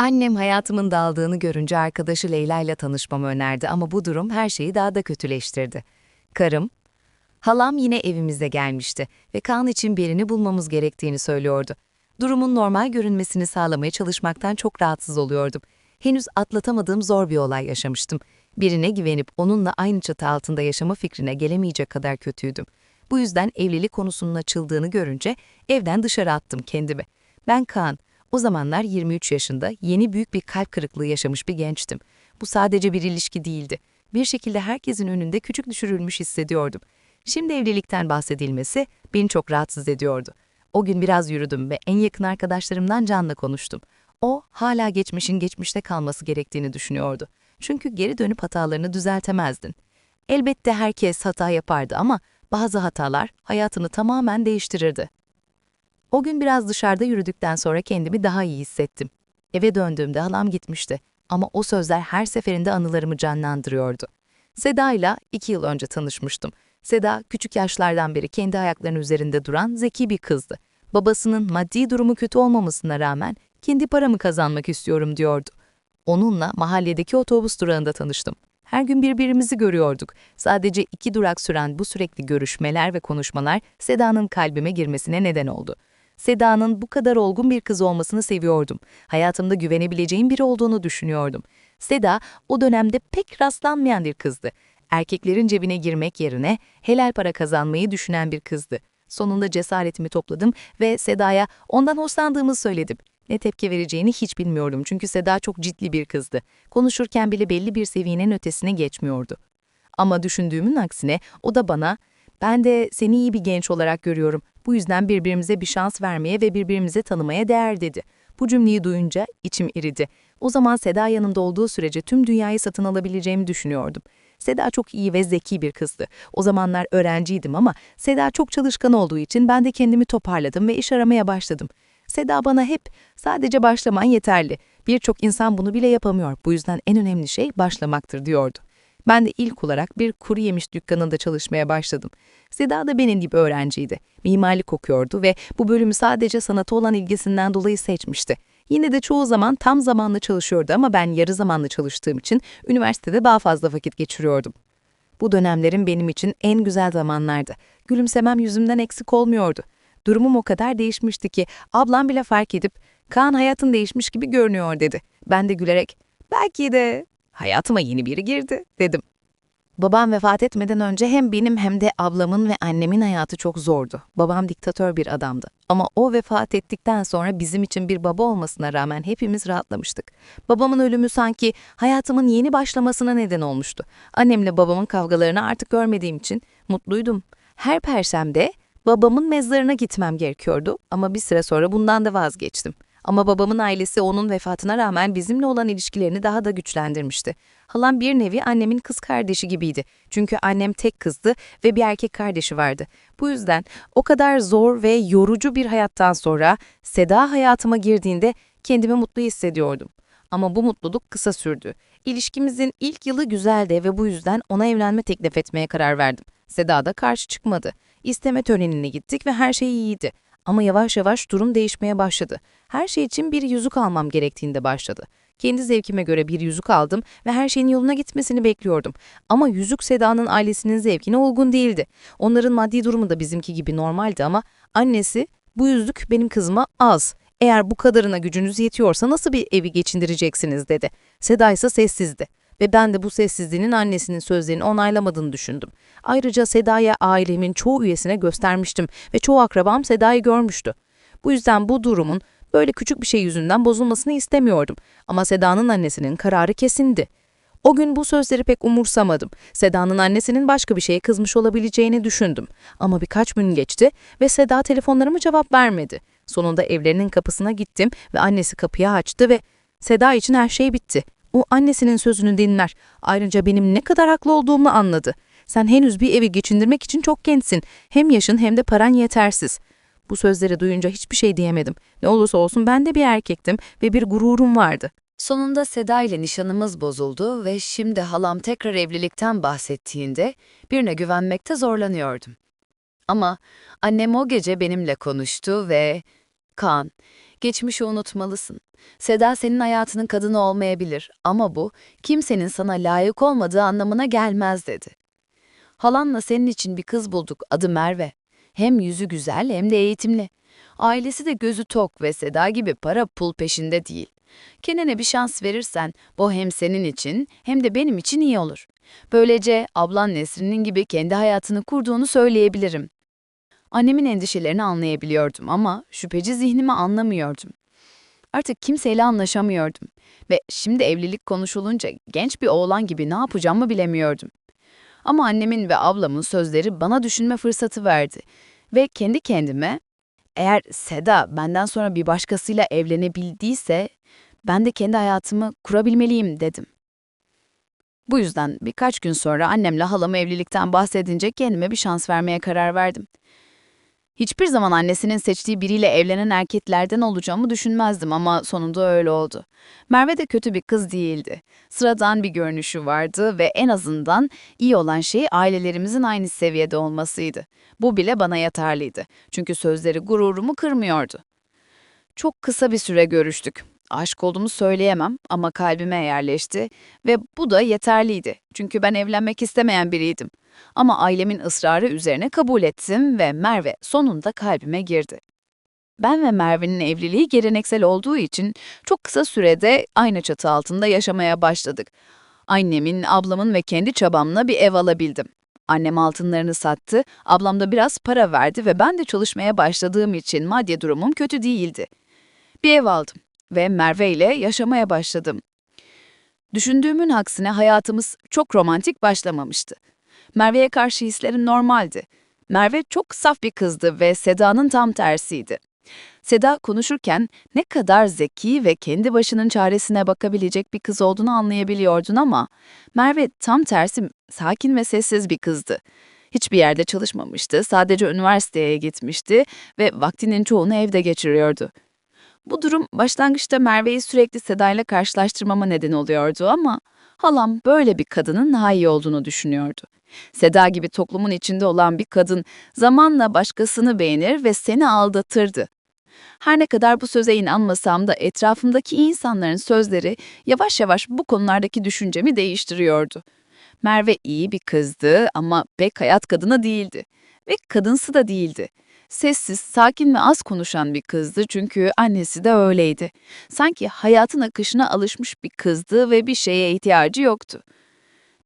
Annem hayatımın dağıldığını görünce arkadaşı Leyla ile tanışmamı önerdi ama bu durum her şeyi daha da kötüleştirdi. Karım, halam yine evimize gelmişti ve Kaan için birini bulmamız gerektiğini söylüyordu. Durumun normal görünmesini sağlamaya çalışmaktan çok rahatsız oluyordum. Henüz atlatamadığım zor bir olay yaşamıştım. Birine güvenip onunla aynı çatı altında yaşama fikrine gelemeyecek kadar kötüydüm. Bu yüzden evlilik konusunun açıldığını görünce evden dışarı attım kendimi. Ben Kaan, o zamanlar 23 yaşında yeni büyük bir kalp kırıklığı yaşamış bir gençtim. Bu sadece bir ilişki değildi. Bir şekilde herkesin önünde küçük düşürülmüş hissediyordum. Şimdi evlilikten bahsedilmesi beni çok rahatsız ediyordu. O gün biraz yürüdüm ve en yakın arkadaşlarımdan Can'la konuştum. O, hala geçmişin geçmişte kalması gerektiğini düşünüyordu. Çünkü geri dönüp hatalarını düzeltemezdin. Elbette herkes hata yapardı ama bazı hatalar hayatını tamamen değiştirirdi. O gün biraz dışarıda yürüdükten sonra kendimi daha iyi hissettim. Eve döndüğümde halam gitmişti ama o sözler her seferinde anılarımı canlandırıyordu. Seda ile iki yıl önce tanışmıştım. Seda, küçük yaşlardan beri kendi ayaklarının üzerinde duran zeki bir kızdı. Babasının maddi durumu kötü olmamasına rağmen kendi paramı kazanmak istiyorum diyordu. Onunla mahalledeki otobüs durağında tanıştım. Her gün birbirimizi görüyorduk. Sadece iki durak süren bu sürekli görüşmeler ve konuşmalar Seda'nın kalbime girmesine neden oldu. Seda'nın bu kadar olgun bir kız olmasını seviyordum. Hayatımda güvenebileceğim biri olduğunu düşünüyordum. Seda o dönemde pek rastlanmayan bir kızdı. Erkeklerin cebine girmek yerine helal para kazanmayı düşünen bir kızdı. Sonunda cesaretimi topladım ve Seda'ya ondan hoşlandığımı söyledim. Ne tepki vereceğini hiç bilmiyordum çünkü Seda çok ciddi bir kızdı. Konuşurken bile belli bir seviyenin ötesine geçmiyordu. Ama düşündüğümün aksine o da bana, ben de seni iyi bir genç olarak görüyorum. Bu yüzden birbirimize bir şans vermeye ve birbirimize tanımaya değer dedi. Bu cümleyi duyunca içim eridi. O zaman Seda yanımda olduğu sürece tüm dünyayı satın alabileceğimi düşünüyordum. Seda çok iyi ve zeki bir kızdı. O zamanlar öğrenciydim ama Seda çok çalışkan olduğu için ben de kendimi toparladım ve iş aramaya başladım. Seda bana hep sadece başlaman yeterli. Birçok insan bunu bile yapamıyor. Bu yüzden en önemli şey başlamaktır diyordu. Ben de ilk olarak bir kuru yemiş dükkanında çalışmaya başladım. Seda da benim gibi öğrenciydi. Mimarlık okuyordu ve bu bölümü sadece sanata olan ilgisinden dolayı seçmişti. Yine de çoğu zaman tam zamanlı çalışıyordu ama ben yarı zamanlı çalıştığım için üniversitede daha fazla vakit geçiriyordum. Bu dönemlerim benim için en güzel zamanlardı. Gülümsemem yüzümden eksik olmuyordu. Durumum o kadar değişmişti ki ablam bile fark edip Kaan hayatın değişmiş gibi görünüyor dedi. Ben de gülerek belki de hayatıma yeni biri girdi dedim. Babam vefat etmeden önce hem benim hem de ablamın ve annemin hayatı çok zordu. Babam diktatör bir adamdı. Ama o vefat ettikten sonra bizim için bir baba olmasına rağmen hepimiz rahatlamıştık. Babamın ölümü sanki hayatımın yeni başlamasına neden olmuştu. Annemle babamın kavgalarını artık görmediğim için mutluydum. Her perşembe babamın mezarına gitmem gerekiyordu ama bir süre sonra bundan da vazgeçtim. Ama babamın ailesi onun vefatına rağmen bizimle olan ilişkilerini daha da güçlendirmişti. Halam bir nevi annemin kız kardeşi gibiydi. Çünkü annem tek kızdı ve bir erkek kardeşi vardı. Bu yüzden o kadar zor ve yorucu bir hayattan sonra Seda hayatıma girdiğinde kendimi mutlu hissediyordum. Ama bu mutluluk kısa sürdü. İlişkimizin ilk yılı güzeldi ve bu yüzden ona evlenme teklif etmeye karar verdim. Seda da karşı çıkmadı. İsteme törenine gittik ve her şey iyiydi. Ama yavaş yavaş durum değişmeye başladı. Her şey için bir yüzük almam gerektiğinde başladı. Kendi zevkime göre bir yüzük aldım ve her şeyin yoluna gitmesini bekliyordum. Ama yüzük Seda'nın ailesinin zevkine uygun değildi. Onların maddi durumu da bizimki gibi normaldi ama annesi bu yüzük benim kızıma az. Eğer bu kadarına gücünüz yetiyorsa nasıl bir evi geçindireceksiniz dedi. Seda ise sessizdi ve ben de bu sessizliğinin annesinin sözlerini onaylamadığını düşündüm. Ayrıca Seda'ya ailemin çoğu üyesine göstermiştim ve çoğu akrabam Seda'yı görmüştü. Bu yüzden bu durumun böyle küçük bir şey yüzünden bozulmasını istemiyordum ama Seda'nın annesinin kararı kesindi. O gün bu sözleri pek umursamadım. Seda'nın annesinin başka bir şeye kızmış olabileceğini düşündüm. Ama birkaç gün geçti ve Seda telefonlarıma cevap vermedi. Sonunda evlerinin kapısına gittim ve annesi kapıyı açtı ve Seda için her şey bitti. O annesinin sözünü dinler. Ayrıca benim ne kadar haklı olduğumu anladı. Sen henüz bir evi geçindirmek için çok gençsin. Hem yaşın hem de paran yetersiz. Bu sözleri duyunca hiçbir şey diyemedim. Ne olursa olsun ben de bir erkektim ve bir gururum vardı. Sonunda Seda ile nişanımız bozuldu ve şimdi halam tekrar evlilikten bahsettiğinde birine güvenmekte zorlanıyordum. Ama annem o gece benimle konuştu ve Kaan, Geçmişi unutmalısın. Seda senin hayatının kadını olmayabilir ama bu kimsenin sana layık olmadığı anlamına gelmez dedi. Halanla senin için bir kız bulduk adı Merve. Hem yüzü güzel hem de eğitimli. Ailesi de gözü tok ve Seda gibi para pul peşinde değil. Kendine bir şans verirsen bu hem senin için hem de benim için iyi olur. Böylece ablan Nesrin'in gibi kendi hayatını kurduğunu söyleyebilirim. Annemin endişelerini anlayabiliyordum ama şüpheci zihnimi anlamıyordum. Artık kimseyle anlaşamıyordum ve şimdi evlilik konuşulunca genç bir oğlan gibi ne yapacağımı bilemiyordum. Ama annemin ve ablamın sözleri bana düşünme fırsatı verdi ve kendi kendime eğer Seda benden sonra bir başkasıyla evlenebildiyse ben de kendi hayatımı kurabilmeliyim dedim. Bu yüzden birkaç gün sonra annemle halam evlilikten bahsedince kendime bir şans vermeye karar verdim. Hiçbir zaman annesinin seçtiği biriyle evlenen erkeklerden olacağımı düşünmezdim ama sonunda öyle oldu. Merve de kötü bir kız değildi. Sıradan bir görünüşü vardı ve en azından iyi olan şey ailelerimizin aynı seviyede olmasıydı. Bu bile bana yeterliydi. Çünkü sözleri gururumu kırmıyordu. Çok kısa bir süre görüştük. Aşk olduğumu söyleyemem ama kalbime yerleşti ve bu da yeterliydi. Çünkü ben evlenmek istemeyen biriydim. Ama ailemin ısrarı üzerine kabul ettim ve Merve sonunda kalbime girdi. Ben ve Merve'nin evliliği geleneksel olduğu için çok kısa sürede aynı çatı altında yaşamaya başladık. Annemin, ablamın ve kendi çabamla bir ev alabildim. Annem altınlarını sattı, ablam da biraz para verdi ve ben de çalışmaya başladığım için maddi durumum kötü değildi. Bir ev aldım ve Merve ile yaşamaya başladım. Düşündüğümün aksine hayatımız çok romantik başlamamıştı. Merve'ye karşı hislerim normaldi. Merve çok saf bir kızdı ve Seda'nın tam tersiydi. Seda konuşurken ne kadar zeki ve kendi başının çaresine bakabilecek bir kız olduğunu anlayabiliyordun ama Merve tam tersi sakin ve sessiz bir kızdı. Hiçbir yerde çalışmamıştı, sadece üniversiteye gitmişti ve vaktinin çoğunu evde geçiriyordu. Bu durum başlangıçta Merve'yi sürekli Seda'yla karşılaştırmama neden oluyordu ama halam böyle bir kadının daha iyi olduğunu düşünüyordu. Seda gibi toplumun içinde olan bir kadın zamanla başkasını beğenir ve seni aldatırdı. Her ne kadar bu söze inanmasam da etrafımdaki insanların sözleri yavaş yavaş bu konulardaki düşüncemi değiştiriyordu. Merve iyi bir kızdı ama pek hayat kadını değildi. Ve kadınsı da değildi. Sessiz, sakin ve az konuşan bir kızdı çünkü annesi de öyleydi. Sanki hayatın akışına alışmış bir kızdı ve bir şeye ihtiyacı yoktu.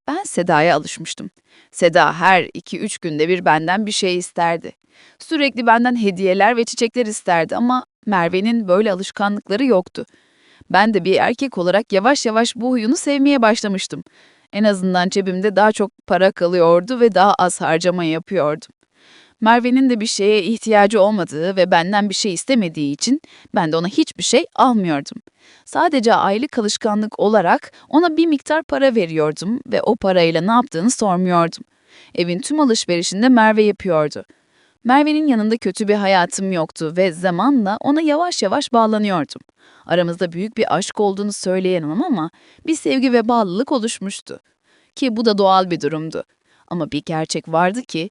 Ben Seda'ya alışmıştım. Seda her iki üç günde bir benden bir şey isterdi. Sürekli benden hediyeler ve çiçekler isterdi ama Merve'nin böyle alışkanlıkları yoktu. Ben de bir erkek olarak yavaş yavaş bu huyunu sevmeye başlamıştım. En azından cebimde daha çok para kalıyordu ve daha az harcama yapıyordum. Merve'nin de bir şeye ihtiyacı olmadığı ve benden bir şey istemediği için ben de ona hiçbir şey almıyordum. Sadece aylık alışkanlık olarak ona bir miktar para veriyordum ve o parayla ne yaptığını sormuyordum. Evin tüm alışverişinde Merve yapıyordu. Merve'nin yanında kötü bir hayatım yoktu ve zamanla ona yavaş yavaş bağlanıyordum. Aramızda büyük bir aşk olduğunu söyleyemem ama bir sevgi ve bağlılık oluşmuştu. Ki bu da doğal bir durumdu. Ama bir gerçek vardı ki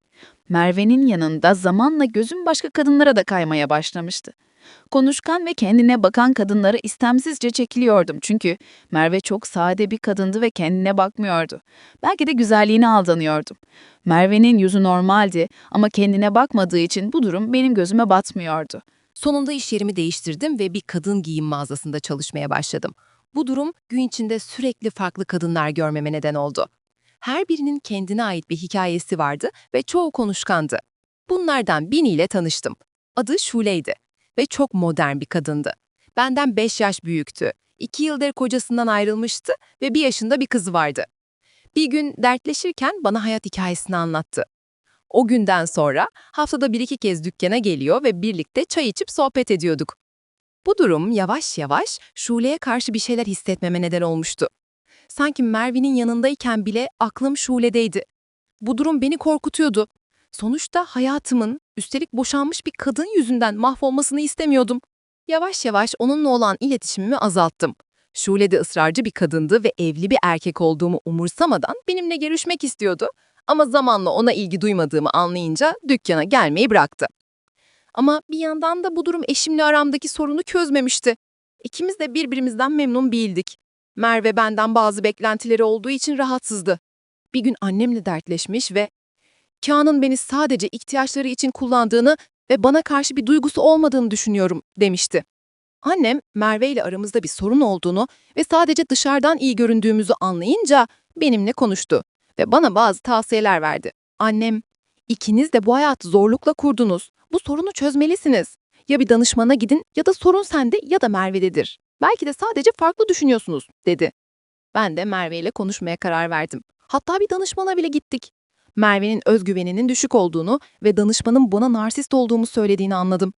Merve'nin yanında zamanla gözüm başka kadınlara da kaymaya başlamıştı. Konuşkan ve kendine bakan kadınlara istemsizce çekiliyordum çünkü Merve çok sade bir kadındı ve kendine bakmıyordu. Belki de güzelliğine aldanıyordum. Merve'nin yüzü normaldi ama kendine bakmadığı için bu durum benim gözüme batmıyordu. Sonunda iş yerimi değiştirdim ve bir kadın giyim mağazasında çalışmaya başladım. Bu durum gün içinde sürekli farklı kadınlar görmeme neden oldu. Her birinin kendine ait bir hikayesi vardı ve çoğu konuşkandı. Bunlardan biriyle tanıştım. Adı Şule'ydi ve çok modern bir kadındı. Benden 5 yaş büyüktü. 2 yıldır kocasından ayrılmıştı ve bir yaşında bir kızı vardı. Bir gün dertleşirken bana hayat hikayesini anlattı. O günden sonra haftada bir iki kez dükkana geliyor ve birlikte çay içip sohbet ediyorduk. Bu durum yavaş yavaş Şule'ye karşı bir şeyler hissetmeme neden olmuştu. Sanki Merve'nin yanındayken bile aklım Şule'deydi. Bu durum beni korkutuyordu. Sonuçta hayatımın, üstelik boşanmış bir kadın yüzünden mahvolmasını istemiyordum. Yavaş yavaş onunla olan iletişimimi azalttım. Şule de ısrarcı bir kadındı ve evli bir erkek olduğumu umursamadan benimle görüşmek istiyordu. Ama zamanla ona ilgi duymadığımı anlayınca dükkana gelmeyi bıraktı. Ama bir yandan da bu durum eşimle aramdaki sorunu çözmemişti. İkimiz de birbirimizden memnun değildik. Merve benden bazı beklentileri olduğu için rahatsızdı. Bir gün annemle dertleşmiş ve Kaan'ın beni sadece ihtiyaçları için kullandığını ve bana karşı bir duygusu olmadığını düşünüyorum demişti. Annem Merve ile aramızda bir sorun olduğunu ve sadece dışarıdan iyi göründüğümüzü anlayınca benimle konuştu ve bana bazı tavsiyeler verdi. Annem, ikiniz de bu hayatı zorlukla kurdunuz. Bu sorunu çözmelisiniz. Ya bir danışmana gidin ya da sorun sende ya da Merve'dedir. Belki de sadece farklı düşünüyorsunuz, dedi. Ben de Merve ile konuşmaya karar verdim. Hatta bir danışmana bile gittik. Merve'nin özgüveninin düşük olduğunu ve danışmanın bana narsist olduğumu söylediğini anladım.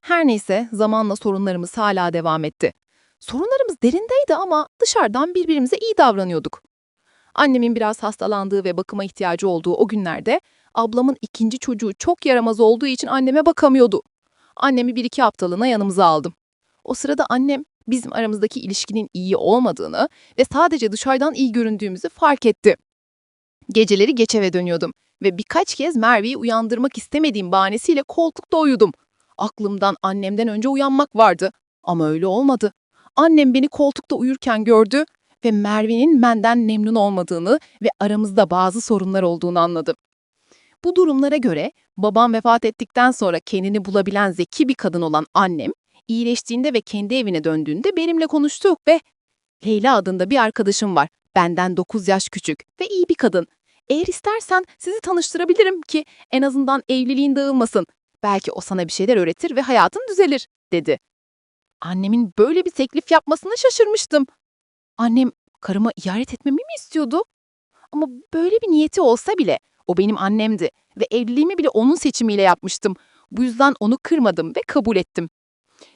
Her neyse zamanla sorunlarımız hala devam etti. Sorunlarımız derindeydi ama dışarıdan birbirimize iyi davranıyorduk. Annemin biraz hastalandığı ve bakıma ihtiyacı olduğu o günlerde ablamın ikinci çocuğu çok yaramaz olduğu için anneme bakamıyordu. Annemi bir iki haftalığına yanımıza aldım. O sırada annem bizim aramızdaki ilişkinin iyi olmadığını ve sadece dışarıdan iyi göründüğümüzü fark etti. Geceleri geç eve dönüyordum ve birkaç kez Merve'yi uyandırmak istemediğim bahanesiyle koltukta uyudum. Aklımdan annemden önce uyanmak vardı ama öyle olmadı. Annem beni koltukta uyurken gördü ve Merve'nin benden memnun olmadığını ve aramızda bazı sorunlar olduğunu anladım. Bu durumlara göre babam vefat ettikten sonra kendini bulabilen zeki bir kadın olan annem, iyileştiğinde ve kendi evine döndüğünde benimle konuştu ve Leyla adında bir arkadaşım var. Benden 9 yaş küçük ve iyi bir kadın. Eğer istersen sizi tanıştırabilirim ki en azından evliliğin dağılmasın. Belki o sana bir şeyler öğretir ve hayatın düzelir, dedi. Annemin böyle bir teklif yapmasına şaşırmıştım. Annem karıma ihanet etmemi mi istiyordu? Ama böyle bir niyeti olsa bile o benim annemdi ve evliliğimi bile onun seçimiyle yapmıştım. Bu yüzden onu kırmadım ve kabul ettim.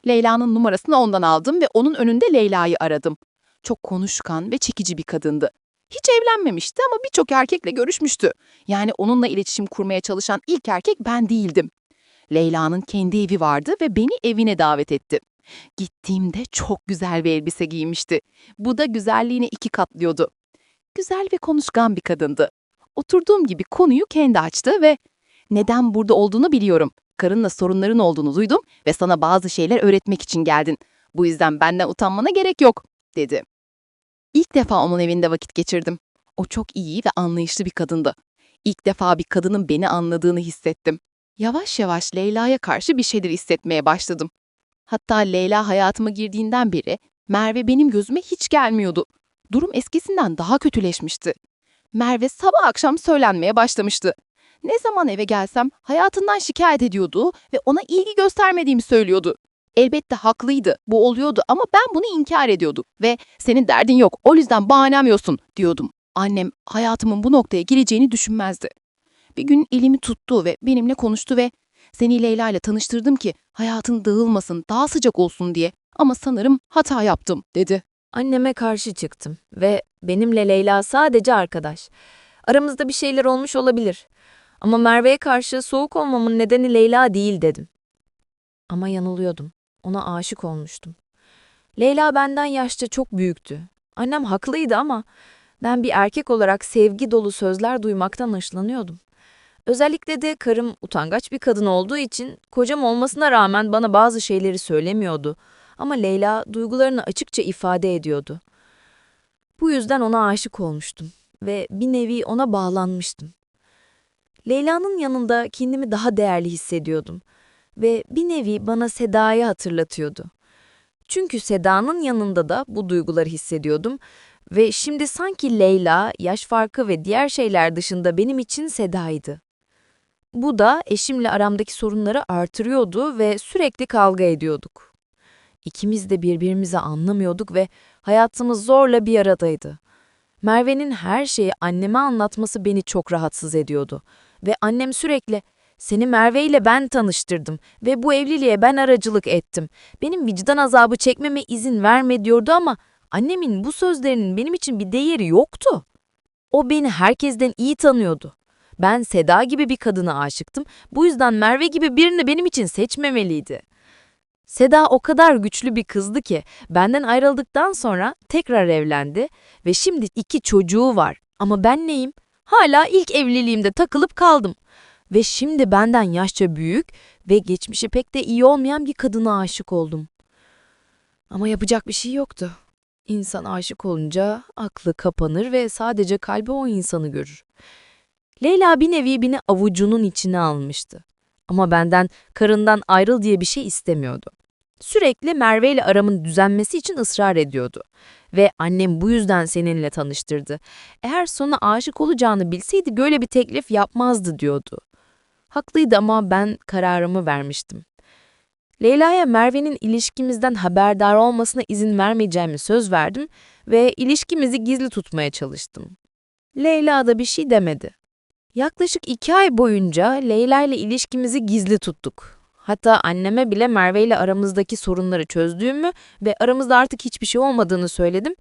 Leyla'nın numarasını ondan aldım ve onun önünde Leyla'yı aradım. Çok konuşkan ve çekici bir kadındı. Hiç evlenmemişti ama birçok erkekle görüşmüştü. Yani onunla iletişim kurmaya çalışan ilk erkek ben değildim. Leyla'nın kendi evi vardı ve beni evine davet etti. Gittiğimde çok güzel bir elbise giymişti. Bu da güzelliğini iki katlıyordu. Güzel ve konuşkan bir kadındı. Oturduğum gibi konuyu kendi açtı ve neden burada olduğunu biliyorum. Karınla sorunların olduğunu duydum ve sana bazı şeyler öğretmek için geldin. Bu yüzden benden utanmana gerek yok, dedi. İlk defa onun evinde vakit geçirdim. O çok iyi ve anlayışlı bir kadındı. İlk defa bir kadının beni anladığını hissettim. Yavaş yavaş Leyla'ya karşı bir şeyler hissetmeye başladım. Hatta Leyla hayatıma girdiğinden beri Merve benim gözüme hiç gelmiyordu. Durum eskisinden daha kötüleşmişti. Merve sabah akşam söylenmeye başlamıştı. Ne zaman eve gelsem hayatından şikayet ediyordu ve ona ilgi göstermediğimi söylüyordu. Elbette haklıydı, bu oluyordu ama ben bunu inkar ediyordum ve senin derdin yok, o yüzden bahanem diyordum. Annem hayatımın bu noktaya gireceğini düşünmezdi. Bir gün elimi tuttu ve benimle konuştu ve seni Leyla ile tanıştırdım ki hayatın dağılmasın, daha sıcak olsun diye ama sanırım hata yaptım dedi. Anneme karşı çıktım ve benimle Leyla sadece arkadaş. Aramızda bir şeyler olmuş olabilir. Ama Merve'ye karşı soğuk olmamın nedeni Leyla değil dedim. Ama yanılıyordum. Ona aşık olmuştum. Leyla benden yaşça çok büyüktü. Annem haklıydı ama ben bir erkek olarak sevgi dolu sözler duymaktan hoşlanıyordum. Özellikle de karım utangaç bir kadın olduğu için kocam olmasına rağmen bana bazı şeyleri söylemiyordu. Ama Leyla duygularını açıkça ifade ediyordu. Bu yüzden ona aşık olmuştum ve bir nevi ona bağlanmıştım. Leyla'nın yanında kendimi daha değerli hissediyordum ve bir nevi bana Seda'yı hatırlatıyordu. Çünkü Seda'nın yanında da bu duyguları hissediyordum ve şimdi sanki Leyla, yaş farkı ve diğer şeyler dışında benim için Seda'ydı. Bu da eşimle aramdaki sorunları artırıyordu ve sürekli kavga ediyorduk. İkimiz de birbirimizi anlamıyorduk ve hayatımız zorla bir aradaydı. Merve'nin her şeyi anneme anlatması beni çok rahatsız ediyordu. Ve annem sürekli, seni Merve ile ben tanıştırdım ve bu evliliğe ben aracılık ettim. Benim vicdan azabı çekmeme izin verme diyordu ama annemin bu sözlerinin benim için bir değeri yoktu. O beni herkesten iyi tanıyordu. Ben Seda gibi bir kadına aşıktım. Bu yüzden Merve gibi birini benim için seçmemeliydi. Seda o kadar güçlü bir kızdı ki benden ayrıldıktan sonra tekrar evlendi ve şimdi iki çocuğu var. Ama ben neyim? Hala ilk evliliğimde takılıp kaldım. Ve şimdi benden yaşça büyük ve geçmişi pek de iyi olmayan bir kadına aşık oldum. Ama yapacak bir şey yoktu. İnsan aşık olunca aklı kapanır ve sadece kalbi o insanı görür. Leyla bir nevi beni avucunun içine almıştı. Ama benden karından ayrıl diye bir şey istemiyordu. Sürekli Merve ile aramın düzenmesi için ısrar ediyordu. Ve annem bu yüzden seninle tanıştırdı. Eğer sonra aşık olacağını bilseydi böyle bir teklif yapmazdı diyordu. Haklıydı ama ben kararımı vermiştim. Leyla'ya Merve'nin ilişkimizden haberdar olmasına izin vermeyeceğimi söz verdim ve ilişkimizi gizli tutmaya çalıştım. Leyla da bir şey demedi. Yaklaşık iki ay boyunca Leyla ile ilişkimizi gizli tuttuk. Hatta anneme bile Merve ile aramızdaki sorunları çözdüğümü ve aramızda artık hiçbir şey olmadığını söyledim.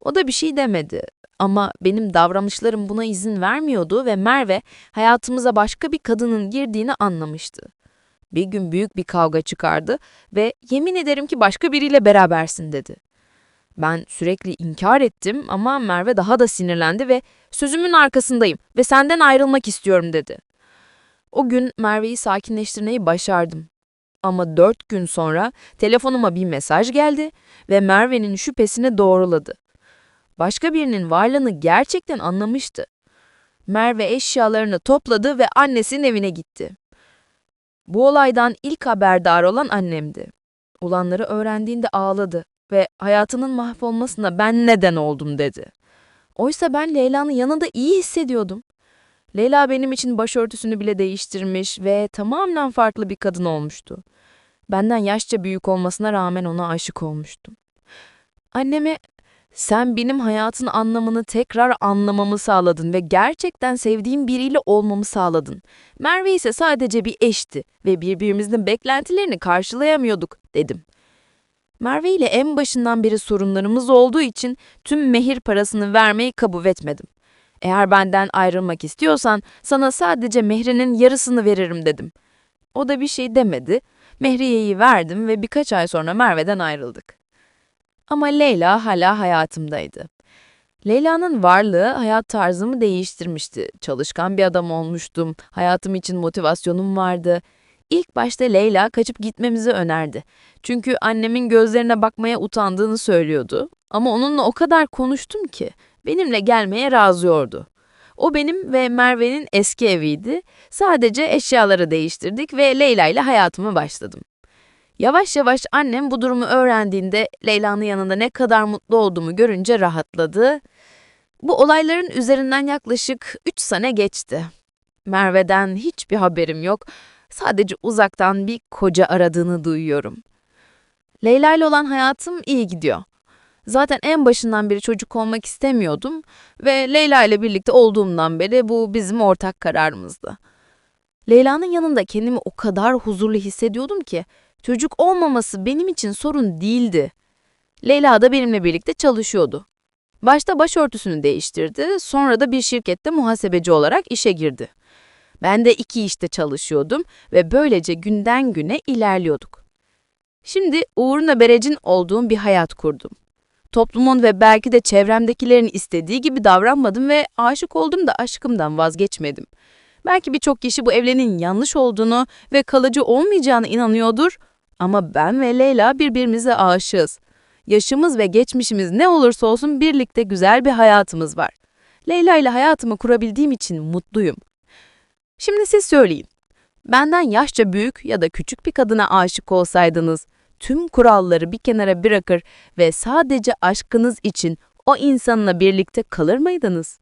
O da bir şey demedi. Ama benim davranışlarım buna izin vermiyordu ve Merve hayatımıza başka bir kadının girdiğini anlamıştı. Bir gün büyük bir kavga çıkardı ve yemin ederim ki başka biriyle berabersin dedi. Ben sürekli inkar ettim ama Merve daha da sinirlendi ve sözümün arkasındayım ve senden ayrılmak istiyorum dedi. O gün Merve'yi sakinleştirmeyi başardım. Ama dört gün sonra telefonuma bir mesaj geldi ve Merve'nin şüphesini doğruladı. Başka birinin varlığını gerçekten anlamıştı. Merve eşyalarını topladı ve annesinin evine gitti. Bu olaydan ilk haberdar olan annemdi. Olanları öğrendiğinde ağladı ve hayatının mahvolmasına ben neden oldum dedi. Oysa ben Leyla'nın yanında iyi hissediyordum. Leyla benim için başörtüsünü bile değiştirmiş ve tamamen farklı bir kadın olmuştu. Benden yaşça büyük olmasına rağmen ona aşık olmuştum. Anneme sen benim hayatın anlamını tekrar anlamamı sağladın ve gerçekten sevdiğim biriyle olmamı sağladın. Merve ise sadece bir eşti ve birbirimizin beklentilerini karşılayamıyorduk dedim. Merve ile en başından beri sorunlarımız olduğu için tüm mehir parasını vermeyi kabul etmedim. Eğer benden ayrılmak istiyorsan sana sadece mehrinin yarısını veririm dedim. O da bir şey demedi. Mehriyeyi verdim ve birkaç ay sonra Merve'den ayrıldık. Ama Leyla hala hayatımdaydı. Leyla'nın varlığı hayat tarzımı değiştirmişti. Çalışkan bir adam olmuştum. Hayatım için motivasyonum vardı. İlk başta Leyla kaçıp gitmemizi önerdi. Çünkü annemin gözlerine bakmaya utandığını söylüyordu. Ama onunla o kadar konuştum ki benimle gelmeye razıyordu. O benim ve Merve'nin eski eviydi. Sadece eşyaları değiştirdik ve Leyla ile hayatıma başladım. Yavaş yavaş annem bu durumu öğrendiğinde Leyla'nın yanında ne kadar mutlu olduğumu görünce rahatladı. Bu olayların üzerinden yaklaşık 3 sene geçti. Merve'den hiçbir haberim yok. Sadece uzaktan bir koca aradığını duyuyorum. Leyla ile olan hayatım iyi gidiyor. Zaten en başından beri çocuk olmak istemiyordum ve Leyla ile birlikte olduğumdan beri bu bizim ortak kararımızdı. Leyla'nın yanında kendimi o kadar huzurlu hissediyordum ki çocuk olmaması benim için sorun değildi. Leyla da benimle birlikte çalışıyordu. Başta başörtüsünü değiştirdi, sonra da bir şirkette muhasebeci olarak işe girdi. Ben de iki işte çalışıyordum ve böylece günden güne ilerliyorduk. Şimdi uğruna berecin olduğum bir hayat kurdum. Toplumun ve belki de çevremdekilerin istediği gibi davranmadım ve aşık oldum da aşkımdan vazgeçmedim. Belki birçok kişi bu evlenin yanlış olduğunu ve kalıcı olmayacağını inanıyordur ama ben ve Leyla birbirimize aşığız. Yaşımız ve geçmişimiz ne olursa olsun birlikte güzel bir hayatımız var. Leyla ile hayatımı kurabildiğim için mutluyum. Şimdi siz söyleyin. Benden yaşça büyük ya da küçük bir kadına aşık olsaydınız, tüm kuralları bir kenara bırakır ve sadece aşkınız için o insanla birlikte kalır mıydınız?